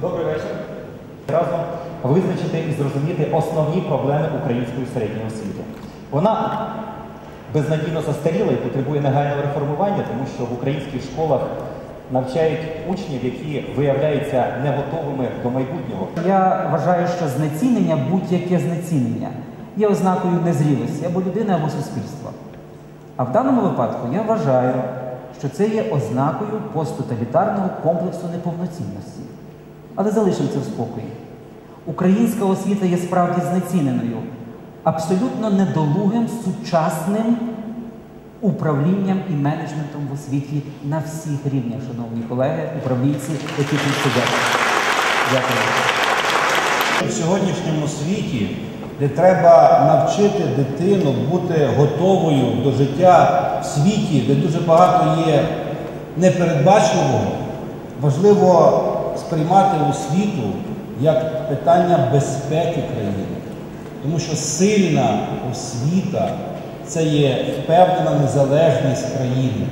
Добрий вечір. Разом визначити і зрозуміти основні проблеми української середньої освіти. Вона безнадійно застаріла і потребує негайного реформування, тому що в українських школах навчають учнів, які виявляються не готовими до майбутнього. Я вважаю, що знецінення, будь-яке знецінення, є ознакою незрілості або людини, або суспільства. А в даному випадку я вважаю, що це є ознакою посттоталітарного комплексу неповноцінності. Але залишимо це в спокої. Українська освіта є справді знеціненою, абсолютно недолугим сучасним управлінням і менеджментом в освіті на всіх рівнях, шановні колеги, управлінці, які тут сидять. Дякую. В сьогоднішньому світі, де треба навчити дитину бути готовою до життя в світі, де дуже багато є непередбачливого, важливо сприймати освіту як питання безпеки країни. Тому що сильна освіта це є впевнена незалежність країни.